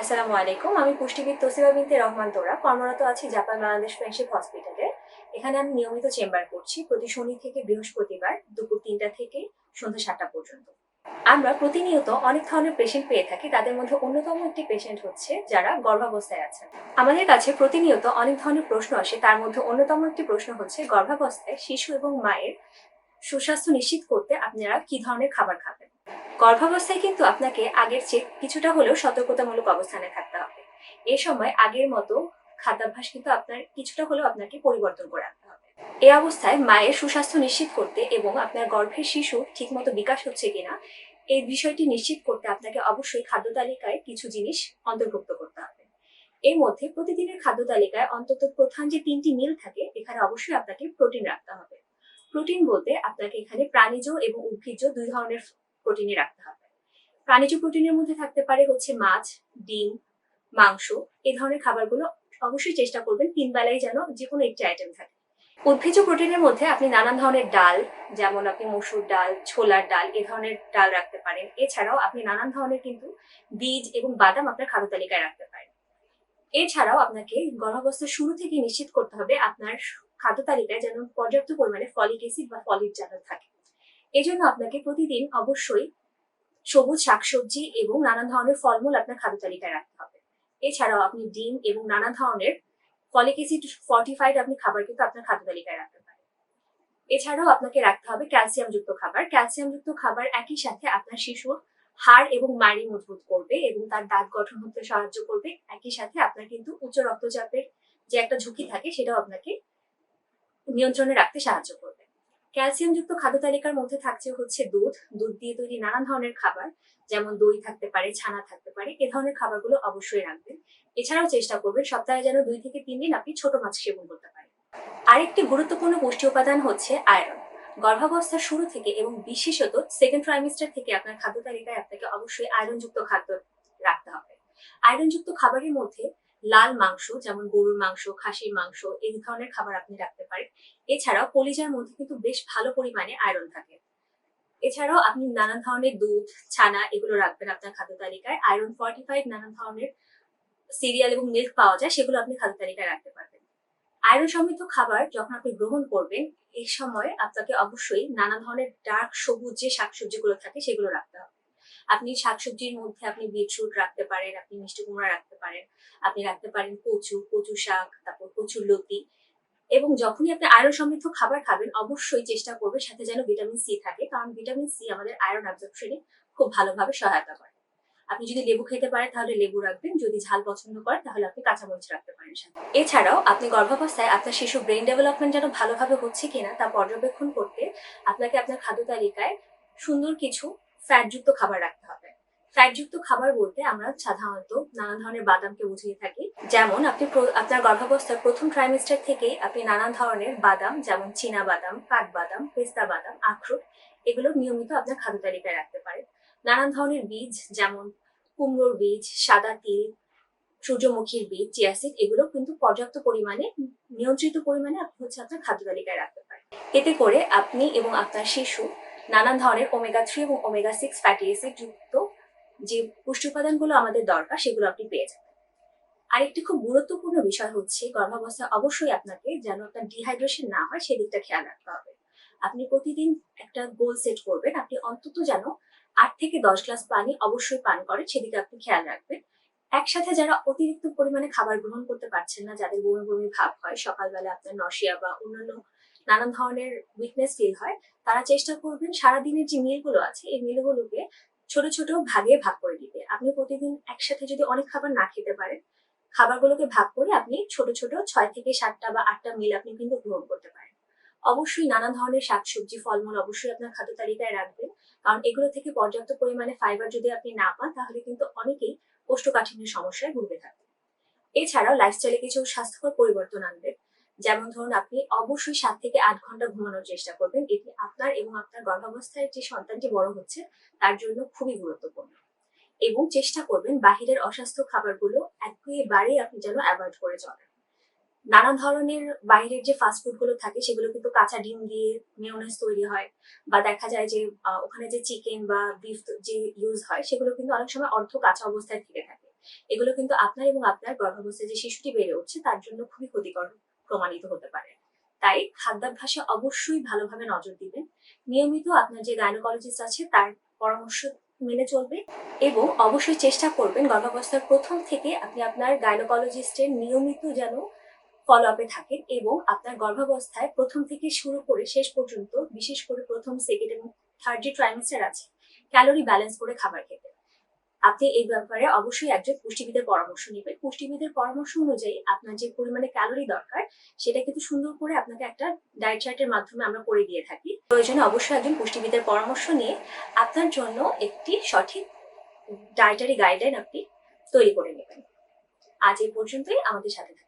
আসসালামু আলাইকুম, আমি পুষ্টিবিদ তসিবা বিনতে রহমান তোরা, কর্মরত আছি জাপান বাংলাদেশ ফ্রেন্ডশিপ হসপিটালে। এখানে আমি নিয়মিত চেম্বার করছি, প্রতি শনি থেকে বৃহস্পতিবার দুপুর তিনটা থেকে সন্ধ্যা সাতটা পর্যন্ত। আমরা প্রতিনিয়ত অনেক ধরনের পেশেন্ট পেয়ে থাকি, তাদের মধ্যে অন্যতম একটি পেশেন্ট হচ্ছে যারা গর্ভাবস্থায় আছেন আমাদের কাছে প্রতিনিয়ত অনেক ধরনের প্রশ্ন আসে, তার মধ্যে অন্যতম একটি প্রশ্ন হচ্ছে, গর্ভাবস্থায় শিশু এবং মায়ের সুস্বাস্থ্য নিশ্চিত করতে আপনারা কি ধরনের খাবার খাবেন গর্ভাবস্থায় কিন্তু আপনাকে আগের চেয়ে কিছুটা হলেও সতর্কতামূলক অবস্থানে থাকতে হবে। এই সময় আগের মতো খাদ্যাভ্যাস কিন্তু আপনার কিছুটা হলেও আপনাকে পরিবর্তন করে আনতে হবে। এই অবস্থায় মায়ের সুস্বাস্থ্য নিশ্চিত করতে এবং আপনার গর্ভের শিশু ঠিকমতো বিকাশ হচ্ছে কিনা, এই বিষয়টি নিশ্চিত করতে আপনাকে অবশ্যই খাদ্য তালিকায় কিছু জিনিস অন্তর্ভুক্ত করতে হবে। এর মধ্যে প্রতিদিনের খাদ্য তালিকায় অন্তত প্রধান যে তিনটি মিল থাকে, এখানে অবশ্যই আপনাকে প্রোটিন রাখতে হবে। প্রোটিন বলতে আপনাকে এখানে প্রাণীজ এবং উদ্ভিজ্জ দুই ধরনের প্রোটিনে রাখতে হবে। প্রাণীজ প্রোটিনের মধ্যে থাকতে পারে হচ্ছে মাছ, ডিম, মাংস, এই ধরনের খাবারগুলো অবশ্যই চেষ্টা করবেন তিন বেলায় যেন যে কোনো একটি আইটেম থাকে। উদ্ভিজ্জ প্রোটিনের মধ্যে আপনি নানান ধরনের ডাল, যেমন আপনি মসুর ডাল, ছোলার ডাল, এ ধরনের ডাল রাখতে পারেন। এছাড়াও আপনি নানান ধরনের কিন্তু বীজ এবং বাদাম আপনার খাদ্য তালিকায় রাখতে পারেন। এছাড়াও আপনাকে গর্ভাবস্থার শুরু থেকে নিশ্চিত করতে হবে আপনার খাদ্য তালিকায় যেন পর্যাপ্ত পরিমাণে ফলিক অ্যাসিড বা ফলিক যেন থাকে। এজন্য আপনাকে প্রতিদিন অবশ্যই সবুজ শাকসবজি এবং নানান ধরনের ফলমূল আপনার খাদ্য তালিকায় রাখতে হবে। এছাড়াও আপনি ডিম এবং নানা ধরনের ফলিক অ্যাসিড ফর্টিফাইড আপনি খাবার কিন্তু আপনার খাদ্য তালিকায় রাখতে পারেন। এছাড়াও আপনাকে রাখতে হবে ক্যালসিয়াম যুক্ত খাবার। ক্যালসিয়াম যুক্ত খাবার একই সাথে আপনার শিশুর হাড় এবং মাড়ি মজবুত করবে এবং তার দাঁত গঠন হতে সাহায্য করবে। একই সাথে আপনার কিন্তু উচ্চ রক্তচাপের যে একটা ঝুঁকি থাকে সেটাও আপনাকে নিয়ন্ত্রণে রাখতে সাহায্য করবে। ক্যালসিয়াম যুক্ত খাদ্য তালিকার মধ্যে থাকছে হচ্ছে দুধ। দুধ দিয়ে তৈরি নানান ধরনের খাবার, যেমন দই থাকতে পারে, ছানা থাকতে পারে, এ ধরনের খাবারগুলো অবশ্যই রাখবেন। এছাড়াও চেষ্টা করবেন সপ্তাহে যেন দুই থেকে তিন দিন আপনি ছোট মাছ সেবন করতে পারেন। আরেকটি গুরুত্বপূর্ণ পুষ্টি উপাদান হচ্ছে আয়রন। গর্ভাবস্থার শুরু থেকে এবং বিশেষত সেকেন্ড ট্রাইমিস্টার থেকে আপনার খাদ্য তালিকায় আপনাকে অবশ্যই আয়রনযুক্ত খাদ্য রাখতে হবে। আয়রনযুক্ত খাবারের মধ্যে লাল মাংস, যেমন গরুর মাংস, খাসির মাংস, এই ধরনের খাবার আপনি রাখতে পারেন। এছাড়াও কলিজার মধ্যে কিন্তু বেশ ভালো পরিমাণে আয়রন থাকে। এছাড়াও আপনি নানান ধরনের দুধ, ছানা এগুলো রাখবেন আপনার খাদ্য তালিকায়। আয়রন ফর্টিফাইড নানান ধরনের সিরিয়াল এবং মিল্ক পাওয়া যায়, সেগুলো আপনি খাদ্য তালিকায় রাখতে পারবেন। আয়রন সমৃদ্ধ খাবার যখন আপনি গ্রহণ করবেন, এই সময় আপনাকে অবশ্যই নানা ধরনের ডার্ক সবুজ যে শাকসবজিগুলো থাকে, সেগুলো রাখতে হবে। আপনি শাকসবজির মধ্যে আপনি বিটরুট রাখতে পারেন, আপনি মিষ্টি কুমড়া রাখতে পারেন, আপনি রাখতে পারেন কচু কচু শাক, তারপর কচুর লতি এবং যখনই আপনি আয়রন সমৃদ্ধ খাবার খাবেন, অবশ্যই চেষ্টা করবেন সাথে যেন ভিটামিন সি থাকে, কারণ ভিটামিন সি আমাদের আয়রন অ্যাবজর্পশনে খুব ভালোভাবে সহায়তা করে। আপনি যদি লেবু খেতে পারেন, তাহলে লেবু রাখবেন, যদি ঝাল পছন্দ করেন, তাহলে আপনি কাঁচামরিচ রাখতে পারেন সাথে। এছাড়াও আপনি গর্ভাবস্থায় আপনার শিশু ব্রেন ডেভেলপমেন্ট যেন ভালোভাবে হচ্ছে কিনা তা পর্যবেক্ষণ করতে আপনাকে আপনার খাদ্য তালিকায় সুন্দর কিছু ফ্যাটযুক্ত খাবার রাখতে হবে। ফ্যাটযুক্ত খাবার বলতে আমরা সাধারণত নানা ধরনের বাদামকে বুঝিয়ে থাকি। যেমন আপনি আপনার গর্ভাবস্থার প্রথম ট্রাইমিস্টার থেকেই আপনি নানান ধরনের বাদাম, যেমন চীনা বাদাম কাঠবাদাম পেস্তা বাদাম, আখরোট, এগুলো নিয়মিত আপনার খাদ্য তালিকায় রাখতে পারেন। নানান ধরনের বীজ, যেমন কুমড়োর বীজ, সাদা তিল, সূর্যমুখীর বীজ, চিয়াসিড, এগুলো কিন্তু পর্যাপ্ত পরিমাণে, নিয়ন্ত্রিত পরিমাণে আপনি হচ্ছে আপনার খাদ্য তালিকায় রাখতে পারেন। এতে করে আপনি এবং আপনার শিশু নানান ধরনের ওমেগা থ্রি এবং ওমেগা সিক্স ফ্যাটি অ্যাসিড যুক্ত যে পুষ্টি উপাদানগুলো আমাদের দরকার, সেগুলো আপনি পেয়ে যাবেন। আরেকটি খুব গুরুত্বপূর্ণ বিষয় হচ্ছে, গর্ভাবস্থায় অবশ্যই আপনাকে যেন আপনার ডিহাইড্রেশন না হয়, সেদিকটা খেয়াল রাখতে হবে। আপনি প্রতিদিন একটা গোল সেট করবেন, আপনি অন্তত যেন আট থেকে দশ গ্লাস পানি অবশ্যই পান করেন, সেদিকে আপনি খেয়াল রাখবেন। একসাথে যারা অতিরিক্ত পরিমাণে খাবার গ্রহণ করতে পারছেন না, যাদের বমি বমি ভাব হয়, সকালবেলা আপনার নশিয়া বা অন্যান্য নানান ধরনের উইকনেস ফিল হয়, তারা চেষ্টা করবেন সারাদিনের যে মিলগুলো আছে, এই মিলগুলোকে ছোট ছোট ভাগে ভাগ করে দিতে আপনি প্রতিদিন একসাথে যদি অনেক খাবার না খেতে পারেন, খাবারগুলোকে ভাগ করে আপনি ছোট ছোট ছয় থেকে সাতটা বা আটটা মিল আপনি কিন্তু গ্রহণ করতে পারেন। অবশ্যই নানা ধরনের শাকসবজি, ফলমূল অবশ্যই আপনার খাদ্য তালিকায় রাখবেন, কারণ এগুলো থেকে পর্যাপ্ত পরিমাণে ফাইবার যদি আপনি না পান, তাহলে কিন্তু অনেকেই কোষ্ঠকাঠিন্যের সমস্যায় ভুগতে থাকবে এছাড়াও লাইফস্টাইলে কিছু স্বাস্থ্যকর পরিবর্তন আনবেন। যেমন ধরুন আপনি অবশ্যই সাত থেকে আট ঘণ্টা ঘুমানোর চেষ্টা করবেন। এটি আপনার এবং আপনার গর্ভাবস্থায় যে সন্তানটি বড় হচ্ছে, তার জন্য খুবই গুরুত্বপূর্ণ। এবং চেষ্টা করবেন বাহিরের অস্বাস্থ্য খাবারগুলো একেবারেই আপনি যেন অ্যাভয়েড করে চলেন। নানা ধরনের বাইরের যে ফাস্ট ফুডগুলো থাকে, সেগুলো কিন্তু কাঁচা ডিম দিয়ে মেয়নেজ তৈরি হয় বা দেখা যায় যে ওখানে যে চিকেন বা বিফ যে ইউজ হয়, সেগুলো কিন্তু অনেক সময় অর্ধ কাঁচা অবস্থায় থেকে থাকে। এগুলো কিন্তু আপনার এবং আপনার গর্ভাবস্থায় যে শিশুটি বেড়ে উঠছে, তার জন্য খুবই ক্ষতিকর প্রমাণিত হতে পারে। তাই খাদ্যাভ্যাসে অবশ্যই ভালোভাবে নজর দিবেন। নিয়মিত আপনার যে গাইনোকোলজিস্ট আছে, তার পরামর্শ মেনে চলবে এবং অবশ্যই চেষ্টা করবেন গর্ভাবস্থার প্রথম থেকে আপনি আপনার গাইনোকোলজিস্টের নিয়মিত যেন ফলো আপে থাকেন এবং আপনার গর্ভাবস্থায় প্রথম থেকে শুরু করে শেষ পর্যন্ত, বিশেষ করে প্রথম সেকেন্ড এবং থার্ড যে ট্রাইমেস্টার আছে ক্যালোরি ব্যালেন্স করে খাবার খেতে। আপনি এই ব্যাপারে অবশ্যই একজন পুষ্টিবিদের পরামর্শ নেবেন। পুষ্টিবিদের পরামর্শ অনুযায়ী আপনার যে পরিমাণে ক্যালোরি দরকার, সেটা কিন্তু সুন্দর করে আপনাকে একটা ডায়েট চার্টের মাধ্যমে আমরা করে দিয়ে থাকি। প্রয়োজনে অবশ্যই একজন পুষ্টিবিদের পরামর্শ নিয়ে আপনার জন্য একটি সঠিক ডায়েটারি গাইডলাইন আপনি তৈরি করে নেবেন। আজ এই পর্যন্তই, আমাদের সাথে থাকুন।